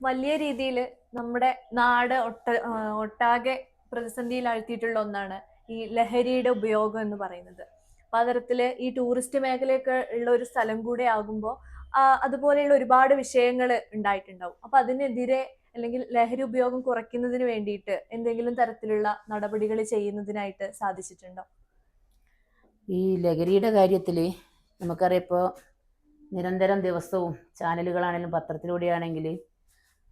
വലിയ രീതിയിൽ നമ്മുടെ നാട് ഒട്ട ഒട്ടാകെ പ്രതിസന്ധിയിൽ ആഴ്ത്തിയിട്ടുള്ള ഒന്നാണ് ഈ ലഹരിയുടെ ഉപയോഗം എന്ന് പറയുന്നത്. അപ്പൊ അതരത്തിൽ ഈ ടൂറിസ്റ്റ് മേഖലയൊക്കെ ഉള്ള ഒരു സ്ഥലം കൂടെ ആകുമ്പോൾ അതുപോലെയുള്ള ഒരുപാട് വിഷയങ്ങൾ ഉണ്ടായിട്ടുണ്ടാവും. അപ്പൊ അതിനെതിരെ അല്ലെങ്കിൽ ലഹരി ഉപയോഗം കുറയ്ക്കുന്നതിന് വേണ്ടിയിട്ട് എന്തെങ്കിലും തരത്തിലുള്ള നടപടികൾ ചെയ്യുന്നതിനായിട്ട് സാധിച്ചിട്ടുണ്ടോ? ഈ ലഹരിയുടെ കാര്യത്തിൽ നമുക്കറിയാം ഇപ്പോൾ നിരന്തരം ദിവസവും ചാനലുകളാണെങ്കിലും പത്രത്തിലൂടെയാണെങ്കിൽ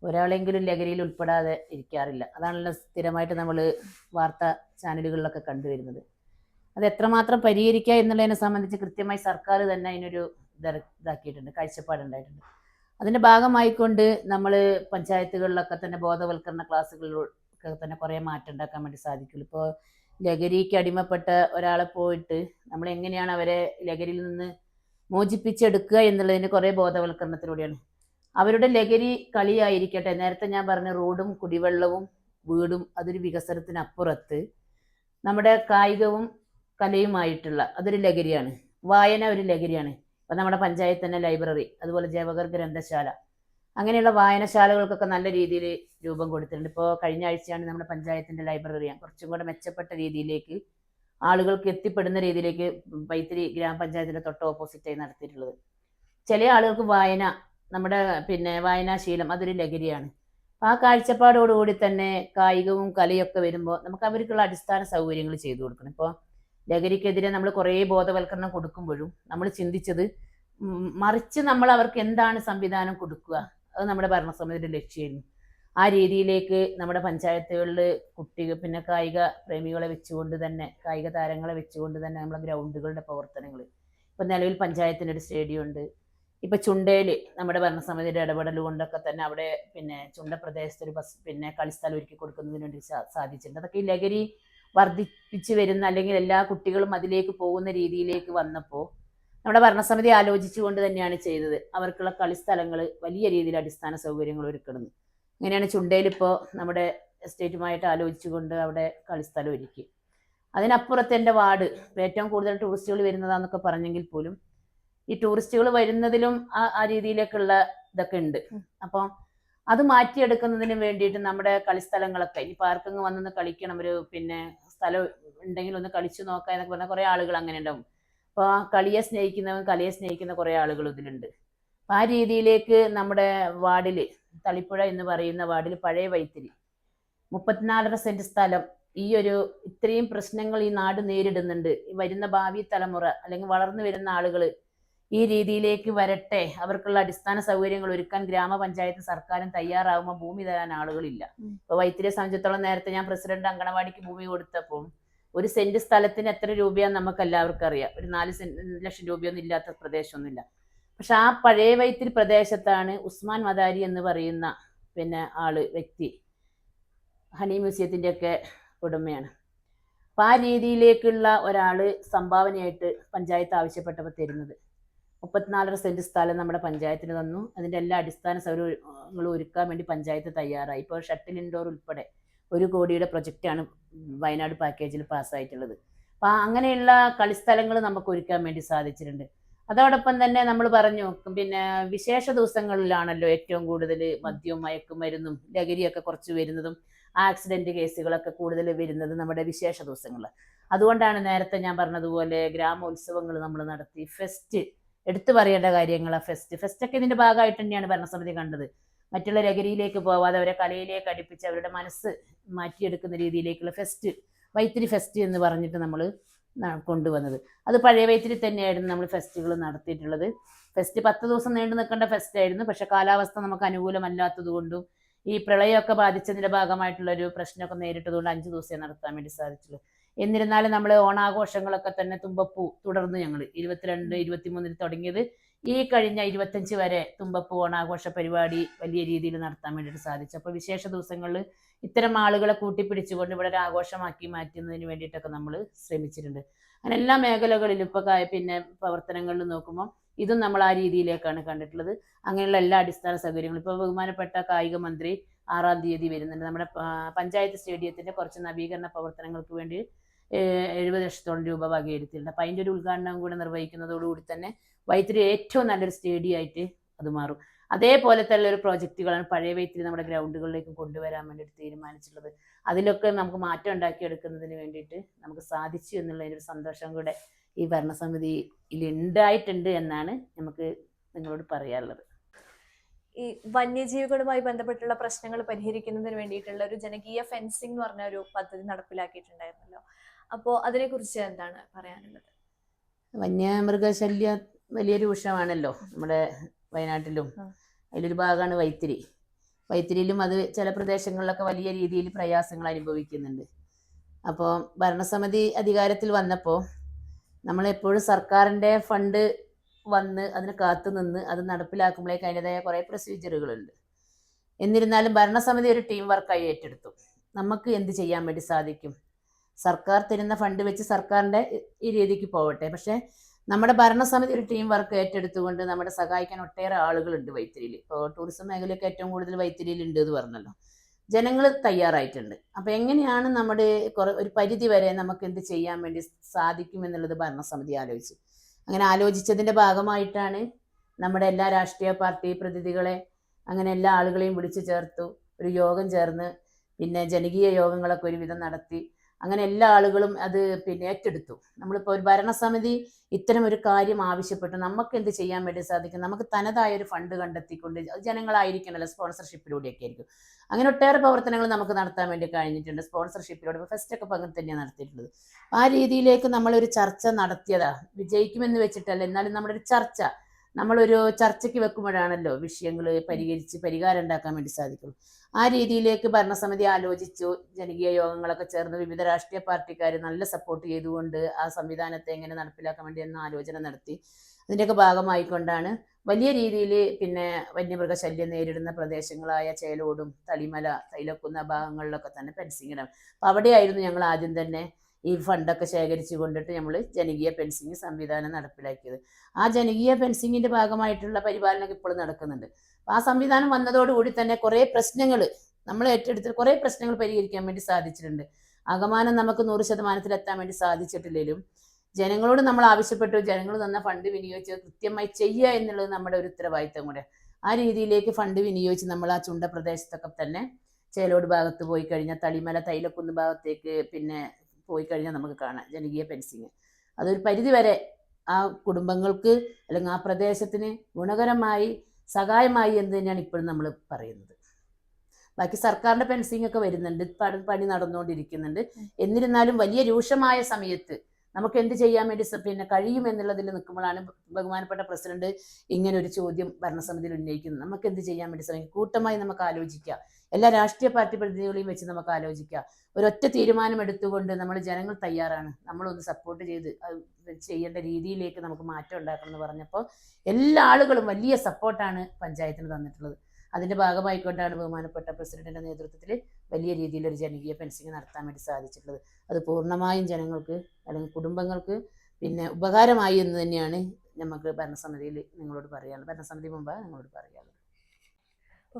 ഒരാളെങ്കിലും ലഹരിയിൽ ഉൾപ്പെടാതെ ഇരിക്കാറില്ല. അതാണല്ലോ സ്ഥിരമായിട്ട് നമ്മൾ വാർത്താ ചാനലുകളിലൊക്കെ കണ്ടുവരുന്നത്. അത് എത്രമാത്രം പരിഹരിക്കുക എന്നുള്ളതിനെ സംബന്ധിച്ച് കൃത്യമായി സർക്കാർ തന്നെ അതിനൊരു ഇത- ഇതാക്കിയിട്ടുണ്ട് കാഴ്ചപ്പാടുണ്ടായിട്ടുണ്ട് അതിന്റെ ഭാഗമായിക്കൊണ്ട് നമ്മൾ പഞ്ചായത്തുകളിലൊക്കെ തന്നെ ബോധവൽക്കരണ ക്ലാസ്സുകളിലൊക്കെ തന്നെ കുറേ മാറ്റം ഉണ്ടാക്കാൻ വേണ്ടി സാധിക്കുള്ളൂ. ഇപ്പോൾ ലഹരിക്ക് അടിമപ്പെട്ട ഒരാളെ പോയിട്ട് നമ്മൾ എങ്ങനെയാണ് അവരെ ലഹരിയിൽ നിന്ന് മോചിപ്പിച്ചെടുക്കുക എന്നുള്ളതിന് കുറേ ബോധവൽക്കരണത്തിലൂടെയാണ് അവരുടെ ലഹരി കളിയായിരിക്കട്ടെ. നേരത്തെ ഞാൻ പറഞ്ഞ റോഡും കുടിവെള്ളവും വീടും അതൊരു വികസനത്തിനപ്പുറത്ത് നമ്മുടെ കായികവും കലയുമായിട്ടുള്ള അതൊരു ലഹരിയാണ്. വായന ഒരു ലഹരിയാണ്. ഇപ്പം നമ്മുടെ പഞ്ചായത്ത് തന്നെ ലൈബ്രറി അതുപോലെ ജവഹർ ഗ്രന്ഥശാല. അങ്ങനെയുള്ള വായനശാലകൾക്കൊക്കെ നല്ല രീതിയിൽ രൂപം കൊടുത്തിട്ടുണ്ട്. ഇപ്പോൾ കഴിഞ്ഞ ആഴ്ചയാണ് നമ്മുടെ പഞ്ചായത്തിന്റെ ലൈബ്രറി കുറച്ചും കൂടെ മെച്ചപ്പെട്ട രീതിയിലേക്ക് ആളുകൾക്ക് എത്തിപ്പെടുന്ന രീതിയിലേക്ക് പൈത്തിരി ഗ്രാമപഞ്ചായത്തിന്റെ തൊട്ട് ഓപ്പോസിറ്റായി നടത്തിയിട്ടുള്ളത്. ചില ആളുകൾക്ക് വായന നമ്മുടെ പിന്നെ വായനാശീലം അതൊരു ലഹരിയാണ്. ആ കാഴ്ചപ്പാടോടുകൂടി തന്നെ കായികവും കലയൊക്കെ വരുമ്പോൾ നമുക്ക് അവർക്കുള്ള അടിസ്ഥാന സൗകര്യങ്ങൾ ചെയ്തു കൊടുക്കണം. ഇപ്പോൾ ലഹരിക്കെതിരെ നമ്മൾ കുറേ ബോധവൽക്കരണം കൊടുക്കുമ്പോഴും നമ്മൾ ചിന്തിച്ചത് മറിച്ച് നമ്മൾ അവർക്ക് എന്താണ് സംവിധാനം കൊടുക്കുക? അത് നമ്മുടെ ഭരണസമിതിയുടെ ലക്ഷ്യമായിരുന്നു. ആ രീതിയിലേക്ക് നമ്മുടെ പഞ്ചായത്തുകളിൽ കുട്ടികൾ പിന്നെ കായിക പ്രേമികളെ വെച്ചുകൊണ്ട് തന്നെ കായിക താരങ്ങളെ വെച്ചുകൊണ്ട് തന്നെ നമ്മുടെ ഗ്രൗണ്ടുകളുടെ പ്രവർത്തനങ്ങൾ ഇപ്പം നിലവിൽ പഞ്ചായത്തിന്റെ ഒരു സ്റ്റേഡിയം ഉണ്ട് ഇപ്പം ചുണ്ടയിൽ നമ്മുടെ ഭരണസമിതിയുടെ ഇടപെടൽ കൊണ്ടൊക്കെ തന്നെ അവിടെ പിന്നെ ചുണ്ട പ്രദേശത്ത് ഒരു ബസ് പിന്നെ കളിസ്ഥലം ഒരുക്കി കൊടുക്കുന്നതിന് വേണ്ടി സാധിച്ചിട്ടുണ്ട്. അതൊക്കെ ഈ ലഹരി വർദ്ധിപ്പിച്ചു വരുന്ന അല്ലെങ്കിൽ എല്ലാ കുട്ടികളും അതിലേക്ക് പോകുന്ന രീതിയിലേക്ക് വന്നപ്പോൾ നമ്മുടെ ഭരണസമിതി ആലോചിച്ചുകൊണ്ട് തന്നെയാണ് ചെയ്തത്. അവർക്കുള്ള കളിസ്ഥലങ്ങൾ വലിയ രീതിയിൽ അടിസ്ഥാന സൗകര്യങ്ങൾ ഒരുക്കണം അങ്ങനെയാണ് ചുണ്ടയിൽ ഇപ്പോൾ നമ്മുടെ എസ്റ്റേറ്റുമായിട്ട് ആലോചിച്ചുകൊണ്ട് അവിടെ കളിസ്ഥലം ഒരുക്കി. അതിനപ്പുറത്ത് എന്റെ വാർഡ് ഏറ്റവും കൂടുതൽ ടൂറിസ്റ്റുകൾ വരുന്നതാന്നൊക്കെ പറഞ്ഞെങ്കിൽ പോലും ഈ ടൂറിസ്റ്റുകൾ വരുന്നതിലും ആ ആ രീതിയിലേക്കുള്ള ഇതൊക്കെ ഉണ്ട്. അപ്പൊ അത് മാറ്റിയെടുക്കുന്നതിന് വേണ്ടിയിട്ട് നമ്മുടെ കളിസ്ഥലങ്ങളൊക്കെ ഈ പാർക്കിങ് വന്നൊന്ന് കളിക്കണം ഒരു പിന്നെ സ്ഥലം ഉണ്ടെങ്കിൽ ഒന്ന് കളിച്ചു നോക്കാം എന്നൊക്കെ പറഞ്ഞാൽ കുറേ ആളുകൾ അങ്ങനെ ഉണ്ടാവും. അപ്പോൾ ആ കളിയെ സ്നേഹിക്കുന്നവൻ കലയെ സ്നേഹിക്കുന്ന കുറേ ആളുകൾ ഇതിലുണ്ട്. അപ്പം ആ രീതിയിലേക്ക് നമ്മുടെ വാർഡിൽ തളിപ്പുഴ എന്ന് പറയുന്ന വാർഡിൽ പഴയ വൈത്തിരി മുപ്പത്തിനാലര സെന്റ് സ്ഥലം ഈ ഒരു ഇത്രയും പ്രശ്നങ്ങൾ ഈ നാട് നേരിടുന്നുണ്ട്. വരുന്ന ഭാവി തലമുറ അല്ലെങ്കിൽ വളർന്നു വരുന്ന ആളുകൾ ഈ രീതിയിലേക്ക് വരട്ടെ. അവർക്കുള്ള അടിസ്ഥാന സൗകര്യങ്ങൾ ഒരുക്കാൻ ഗ്രാമപഞ്ചായത്ത് സർക്കാരും തയ്യാറാവുമ്പോൾ ഭൂമി തരാൻ ആളുകളില്ല. ഇപ്പൊ വൈത്തിരിയെ സംബന്ധിച്ചിടത്തോളം നേരത്തെ ഞാൻ പ്രസിഡന്റ് അങ്കണവാടിക്ക് ഭൂമി കൊടുത്തപ്പോൾ ഒരു സെന്റ് സ്ഥലത്തിന് എത്ര രൂപയാന്ന് നമുക്ക് എല്ലാവർക്കും അറിയാം. ഒരു നാല് സെന്റ് ലക്ഷം രൂപയൊന്നും ഇല്ലാത്ത പ്രദേശമൊന്നുമില്ല. പക്ഷെ ആ പഴയ വൈത്തിരി പ്രദേശത്താണ് ഉസ്മാൻ മദാരി എന്ന് പറയുന്ന പിന്നെ ആൾ വ്യക്തി ഹണി മ്യൂസിയത്തിന്റെ ഒക്കെ ഉടമയാണ്. അപ്പം ആ രീതിയിലേക്കുള്ള ഒരാൾ സംഭാവനയായിട്ട് പഞ്ചായത്ത് ആവശ്യപ്പെട്ടപ്പോൾ തരുന്നത്. മുപ്പത്തിനാലര സെന്റ് സ്ഥലം നമ്മുടെ പഞ്ചായത്തിന് തന്നു. അതിന്റെ എല്ലാ അടിസ്ഥാന സൗകര്യങ്ങളും ഒരുക്കാൻ വേണ്ടി പഞ്ചായത്ത് തയ്യാറായി. ഇപ്പോൾ ഷട്ടിൽ ഇൻഡോർ ഉൾപ്പെടെ ഒരു കോടിയുടെ പ്രൊജക്റ്റാണ് വയനാട് പാക്കേജിൽ പാസ്സായിട്ടുള്ളത്. അപ്പം അങ്ങനെയുള്ള കളിസ്ഥലങ്ങൾ നമുക്ക് ഒരുക്കാൻ വേണ്ടി സാധിച്ചിട്ടുണ്ട്. അതോടൊപ്പം തന്നെ നമ്മൾ പറഞ്ഞു പിന്നെ വിശേഷ ദിവസങ്ങളിലാണല്ലോ ഏറ്റവും കൂടുതൽ മദ്യവും മയക്കുമരുന്നും ലഹരിയൊക്കെ കുറച്ച് വരുന്നതും ആക്സിഡന്റ് കേസുകളൊക്കെ കൂടുതൽ വരുന്നത് നമ്മുടെ വിശേഷ ദിവസങ്ങൾ അതുകൊണ്ടാണ് നേരത്തെ ഞാൻ പറഞ്ഞതുപോലെ ഗ്രാമോത്സവങ്ങൾ നമ്മൾ നടത്തി. ഫെസ്റ്റ് എടുത്തു പറയേണ്ട കാര്യങ്ങളാണ് ഫെസ്റ്റ്. ഫെസ്റ്റൊക്കെ ഇതിന്റെ ഭാഗമായിട്ട് തന്നെയാണ് ഭരണസമിതി കണ്ടത്. മറ്റുള്ള രഗരിയിലേക്ക് പോവാതെ അവരെ കലയിലേക്ക് അടുപ്പിച്ച് അവരുടെ മനസ്സ് മാറ്റിയെടുക്കുന്ന രീതിയിലേക്കുള്ള ഫെസ്റ്റ് വൈത്തിരി ഫെസ്റ്റ് എന്ന് പറഞ്ഞിട്ട് നമ്മൾ കൊണ്ടുവന്നത്. അത് പഴയ വൈത്തിരി തന്നെയായിരുന്നു നമ്മൾ ഫെസ്റ്റുകൾ നടത്തിയിട്ടുള്ളത്. ഫെസ്റ്റ് പത്ത് ദിവസം നീണ്ടു നിൽക്കേണ്ട ഫെസ്റ്റ് ആയിരുന്നു പക്ഷെ കാലാവസ്ഥ നമുക്ക് അനുകൂലമല്ലാത്തത് കൊണ്ടും ഈ പ്രളയമൊക്കെ ബാധിച്ചതിന്റെ ഭാഗമായിട്ടുള്ള ഒരു പ്രശ്നമൊക്കെ നേരിട്ടതുകൊണ്ട് അഞ്ച് ദിവസമേ നടത്താൻ വേണ്ടി സാധിച്ചുള്ളൂ. എന്നിരുന്നാലും നമ്മൾ ഓണാഘോഷങ്ങളൊക്കെ തന്നെ തുമ്പപ്പൂ തുടർന്ന് ഞങ്ങൾ ഇരുപത്തിരണ്ട് ഇരുപത്തിമൂന്നിന് തുടങ്ങിയത്. ഈ കഴിഞ്ഞ ഇരുപത്തഞ്ച് വരെ തുമ്പപ്പൂ ഓണാഘോഷ പരിപാടി വലിയ രീതിയിൽ നടത്താൻ വേണ്ടിയിട്ട് സാധിച്ചു. അപ്പോൾ വിശേഷ ദിവസങ്ങളിൽ ഇത്തരം ആളുകളെ കൂട്ടിപ്പിടിച്ചുകൊണ്ട് ഇവിടെ ഒരു ആഘോഷമാക്കി മാറ്റുന്നതിന് വേണ്ടിയിട്ടൊക്കെ നമ്മൾ ശ്രമിച്ചിട്ടുണ്ട്. അങ്ങനെ എല്ലാ മേഖലകളിലും ഇപ്പോൾ പിന്നെ പ്രവർത്തനങ്ങളിൽ നോക്കുമ്പോൾ ഇതും നമ്മൾ ആ രീതിയിലേക്കാണ് കണ്ടിട്ടുള്ളത്. അങ്ങനെയുള്ള എല്ലാ അടിസ്ഥാന സൗകര്യങ്ങളും ഇപ്പോൾ ബഹുമാനപ്പെട്ട കായിക മന്ത്രി ആറാം തീയതി വരുന്നുണ്ട്. നമ്മുടെ പഞ്ചായത്ത് സ്റ്റേഡിയത്തിന്റെ കുറച്ച് നവീകരണ പ്രവർത്തനങ്ങൾക്ക് വേണ്ടി എഴുപത് ലക്ഷത്തോളം രൂപ വകയിരുത്തിയിട്ടുണ്ട്. അപ്പം അതിന്റെ ഒരു ഉദ്ഘാടനം കൂടെ നിർവഹിക്കുന്നതോടുകൂടി തന്നെ വൈത്തിരി ഏറ്റവും നല്ലൊരു സ്റ്റേഡിയം ആയിട്ട് അത് മാറും. അതേപോലെ തന്നെ ഒരു പ്രോജക്റ്റുകളാണ് പഴയ വൈത്തിരി നമ്മുടെ ഗ്രൗണ്ടുകളിലേക്ക് കൊണ്ടുവരാൻ വേണ്ടിയിട്ട് തീരുമാനിച്ചിട്ടുള്ളത്. അതിലൊക്കെ നമുക്ക് മാറ്റം ഉണ്ടാക്കിയെടുക്കുന്നതിന് വേണ്ടിയിട്ട് നമുക്ക് സാധിച്ചു എന്നുള്ളതിന്റെ ഒരു സന്തോഷം കൂടെ ഈ ഭരണസമിതിയിൽ ഉണ്ടായിട്ടുണ്ട് എന്നാണ് നമുക്ക് നിങ്ങളോട് പറയാനുള്ളത്. ഈ വന്യജീവികളുമായി ബന്ധപ്പെട്ടുള്ള പ്രശ്നങ്ങൾ പരിഹരിക്കുന്നതിന് വേണ്ടിയിട്ടുള്ള ഒരു ജനകീയ ഫെൻസിംഗ് എന്ന് പറഞ്ഞ ഒരു പദ്ധതി നടപ്പിലാക്കിയിട്ടുണ്ടായിരുന്നല്ലോ. അപ്പോൾ അതിനെക്കുറിച്ച് എന്താണ് പറയാനുള്ളത്? വന്യമൃഗശല്യം വലിയ രൂക്ഷമാണല്ലോ നമ്മുടെ വയനാട്ടിലും. അതിലൊരു ഭാഗമാണ് വൈത്തിരി. വൈത്തിരിയിലും അത് ചില പ്രദേശങ്ങളിലൊക്കെ വലിയ രീതിയിൽ പ്രയാസങ്ങൾ അനുഭവിക്കുന്നുണ്ട്. അപ്പോൾ ഭരണസമിതി അധികാരത്തിൽ വന്നപ്പോൾ നമ്മളെപ്പോഴും സർക്കാരിന്റെ ഫണ്ട് വന്ന് അതിന് കാത്തു നിന്ന് അത് നടപ്പിലാക്കുമ്പോഴേക്ക് അതിന്റെതായ കുറേ പ്രൊസീജിയറുകളുണ്ട്. എന്നിരുന്നാലും ഭരണസമിതി ഒരു ടീം വർക്കായി ഏറ്റെടുത്തു. നമുക്ക് എന്ത് ചെയ്യാൻ വേണ്ടി സാധിക്കും? സർക്കാർ തരുന്ന ഫണ്ട് വെച്ച് സർക്കാരിന്റെ ഈ രീതിക്ക് പോവട്ടെ. പക്ഷേ നമ്മുടെ ഭരണസമിതി ഒരു ടീം വർക്ക് ഏറ്റെടുത്തുകൊണ്ട് നമ്മുടെ സഹായിക്കാൻ ഒട്ടേറെ ആളുകളുണ്ട് വൈത്തിരിയിൽ. ഇപ്പോൾ ടൂറിസം മേഖലയൊക്കെ ഏറ്റവും കൂടുതൽ വൈത്തിരിയിൽ ഉണ്ട് എന്ന് പറഞ്ഞല്ലോ. ജനങ്ങൾ തയ്യാറായിട്ടുണ്ട്. അപ്പോൾ എങ്ങനെയാണ് നമ്മുടെ ഒരു പരിധി വരെ നമുക്ക് എന്ത് ചെയ്യാൻ വേണ്ടി സാധിക്കും എന്നുള്ളത് ഭരണസമിതി ആലോചിച്ചു. അങ്ങനെ ആലോചിച്ചതിന്റെ ഭാഗമായിട്ടാണ് നമ്മുടെ എല്ലാ രാഷ്ട്രീയ പാർട്ടി പ്രതിനിധികളെ അങ്ങനെ എല്ലാ ആളുകളെയും വിളിച്ചു ചേർത്തു ഒരു യോഗം ചേർന്ന് പിന്നെ ജനകീയ യോഗങ്ങളൊക്കെ ഒരുവിധം നടത്തി. അങ്ങനെ എല്ലാ ആളുകളും അത് പിന്നെ ഏറ്റെടുത്തു. നമ്മളിപ്പോൾ ഒരു ഭരണസമിതി ഇത്തരം ഒരു കാര്യം ആവശ്യപ്പെട്ടു. നമുക്ക് എന്ത് ചെയ്യാൻ വേണ്ടി സാധിക്കും? നമുക്ക് തനതായ ഒരു ഫണ്ട് കണ്ടെത്തിക്കൊണ്ട് ജനങ്ങളായിരിക്കണമല്ലോ സ്പോൺസർഷിപ്പിലൂടെയൊക്കെ ആയിരിക്കും. അങ്ങനെ ഒട്ടേറെ പ്രവർത്തനങ്ങൾ നമുക്ക് നടത്താൻ വേണ്ടി കഴിഞ്ഞിട്ടുണ്ട് സ്പോൺസർഷിപ്പിലൂടെ. ഇപ്പോൾ ഒക്കെ അങ്ങനെ തന്നെയാണ് നടത്തിയിട്ടുള്ളത്. ആ രീതിയിലേക്ക് നമ്മളൊരു ചർച്ച നടത്തിയതാ. വിജയിക്കുമെന്ന് വെച്ചിട്ടല്ല എന്നാലും നമ്മുടെ ഒരു ചർച്ച നമ്മളൊരു ചർച്ചയ്ക്ക് വെക്കുമ്പോഴാണല്ലോ വിഷയങ്ങൾ പരിഹരിച്ച് പരിഹാരം ഉണ്ടാക്കാൻ വേണ്ടി സാധിക്കും ആ രീതിയിലേക്ക് ഭരണസമിതി ആലോചിച്ചു. ജനകീയ യോഗങ്ങളൊക്കെ ചേർന്ന് വിവിധ രാഷ്ട്രീയ പാർട്ടിക്കാർ നല്ല സപ്പോർട്ട് ചെയ്തുകൊണ്ട് ആ സംവിധാനത്തെ എങ്ങനെ നടപ്പിലാക്കാൻ വേണ്ടി എന്ന ആലോചന നടത്തി. അതിന്റെയൊക്കെ ഭാഗമായിക്കൊണ്ടാണ് വലിയ രീതിയിൽ പിന്നെ വന്യമൃഗശല്യം നേരിടുന്ന പ്രദേശങ്ങളായ ചേലോടും തളിമല തൈലക്കുന്ന ഭാഗങ്ങളിലൊക്കെ തന്നെ ഫെൻസിങ്ങിനാണ് അപ്പോൾ അവിടെയായിരുന്നു ഞങ്ങൾ ആദ്യം തന്നെ ഈ ഫണ്ടൊക്കെ ശേഖരിച്ചു കൊണ്ടിട്ട് നമ്മൾ ജനകീയ ഫെൻസിങ് സംവിധാനം നടപ്പിലാക്കിയത്. ആ ജനകീയ ഫെൻസിങ്ങിന്റെ ഭാഗമായിട്ടുള്ള പരിപാലനം ഇപ്പോഴും നടക്കുന്നുണ്ട്. ആ സംവിധാനം വന്നതോടുകൂടി തന്നെ കുറേ പ്രശ്നങ്ങൾ നമ്മൾ ഏറ്റെടുത്ത് കുറേ പ്രശ്നങ്ങൾ പരിഹരിക്കാൻ വേണ്ടി സാധിച്ചിട്ടുണ്ട്. അകമാനം നമുക്ക് നൂറ് ശതമാനത്തിൽ എത്താൻ വേണ്ടി സാധിച്ചിട്ടില്ലെങ്കിലും ജനങ്ങളോട് നമ്മൾ ആവശ്യപ്പെട്ടു. ജനങ്ങൾ തന്ന ഫണ്ട് വിനിയോഗിച്ച് കൃത്യമായി ചെയ്യുക എന്നുള്ളത് നമ്മുടെ ഒരു ഉത്തരവാദിത്തം കൂടെ. ആ രീതിയിലേക്ക് ഫണ്ട് വിനിയോഗിച്ച് നമ്മൾ ആ ചുണ്ട പ്രദേശത്തൊക്കെ തന്നെ ചേലോട് ഭാഗത്ത് പോയി കഴിഞ്ഞാൽ തളിമല തൈലക്കുന്ന് ഭാഗത്തേക്ക് പിന്നെ പോയി കഴിഞ്ഞാൽ നമുക്ക് കാണാം ജനകീയ ഫെൻസിങ് അതൊരു പരിധിവരെ ആ കുടുംബങ്ങൾക്ക് അല്ലെങ്കിൽ ആ പ്രദേശത്തിന് ഗുണകരമായി സഹായമായി എന്ന് തന്നെയാണ് ഇപ്പോഴും നമ്മൾ പറയുന്നത്. ബാക്കി സർക്കാരിന്റെ പെൻസിങ് ഒക്കെ വരുന്നുണ്ട് പണി നടന്നുകൊണ്ടിരിക്കുന്നുണ്ട്. എന്നിരുന്നാലും വലിയ രൂക്ഷമായ സമയത്ത് നമുക്ക് എന്ത് ചെയ്യാൻ വേണ്ടി പിന്നെ കഴിയും എന്നുള്ളതിൽ നിൽക്കുമ്പോഴാണ് ബഹുമാനപ്പെട്ട പ്രസിഡന്റ് ഇങ്ങനെ ഒരു ചോദ്യം ഭരണസമിതിയിൽ ഉന്നയിക്കുന്നത്. നമുക്ക് എന്ത് ചെയ്യാൻ വേണ്ടി ശ്രമിക്കും? കൂട്ടമായി നമുക്ക് ആലോചിക്കാം എല്ലാ രാഷ്ട്രീയ പാർട്ടി പ്രതിനിധികളെയും വെച്ച് നമുക്ക് ആലോചിക്കാം. ഒരൊറ്റ തീരുമാനം എടുത്തുകൊണ്ട് നമ്മൾ ജനങ്ങൾ തയ്യാറാണ്. നമ്മളൊന്ന് സപ്പോർട്ട് ചെയ്ത് ചെയ്യേണ്ട രീതിയിലേക്ക് നമുക്ക് മാറ്റം ഉണ്ടാക്കണം എന്ന് പറഞ്ഞപ്പോൾ എല്ലാ ആളുകളും വലിയ സപ്പോർട്ടാണ് പഞ്ചായത്തിന് തന്നിട്ടുള്ളത്. അതിന്റെ ഭാഗമായിക്കൊണ്ടാണ് ബഹുമാനപ്പെട്ട പ്രസിഡന്റിന്റെ നേതൃത്വത്തിൽ വലിയ രീതിയിൽ ഒരു ജനകീയ ഫെൻസിങ് നടത്താൻ വേണ്ടി സാധിച്ചിട്ടുള്ളത്. അത് പൂർണമായും ജനങ്ങൾക്ക് അല്ലെങ്കിൽ കുടുംബങ്ങൾക്ക് പിന്നെ ഉപകാരമായി എന്ന് തന്നെയാണ് നമുക്ക് ഭരണസമിതിയിൽ നിങ്ങളോട് പറയാനുള്ളത്. ഭരണസമിതി മുമ്പ് നിങ്ങളോട് പറയാനുള്ളത്.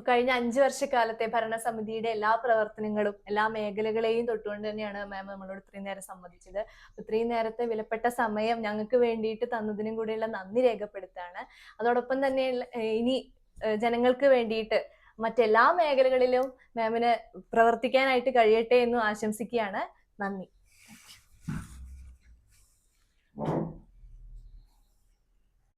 കഴിഞ്ഞ അഞ്ചു വർഷക്കാലത്തെ ഭരണസമിതിയുടെ എല്ലാ പ്രവർത്തനങ്ങളും എല്ലാ മേഖലകളെയും തൊട്ടുകൊണ്ട് തന്നെയാണ് മാം നമ്മളോട് ഇത്രയും നേരം സംബന്ധിച്ചത് ഇത്രയും നേരത്തെ വിലപ്പെട്ട സമയം ഞങ്ങൾക്ക് വേണ്ടിയിട്ട് തന്നതിനും കൂടെയുള്ള നന്ദി രേഖപ്പെടുത്താണ്. അതോടൊപ്പം തന്നെ ഇനി ജനങ്ങൾക്ക് വേണ്ടിയിട്ട് മറ്റെല്ലാ മേഖലകളിലും മാമിന് പ്രവർത്തിക്കാനായിട്ട് കഴിയട്ടെ എന്ന് ആശംസിക്കുകയാണ്. നന്ദി.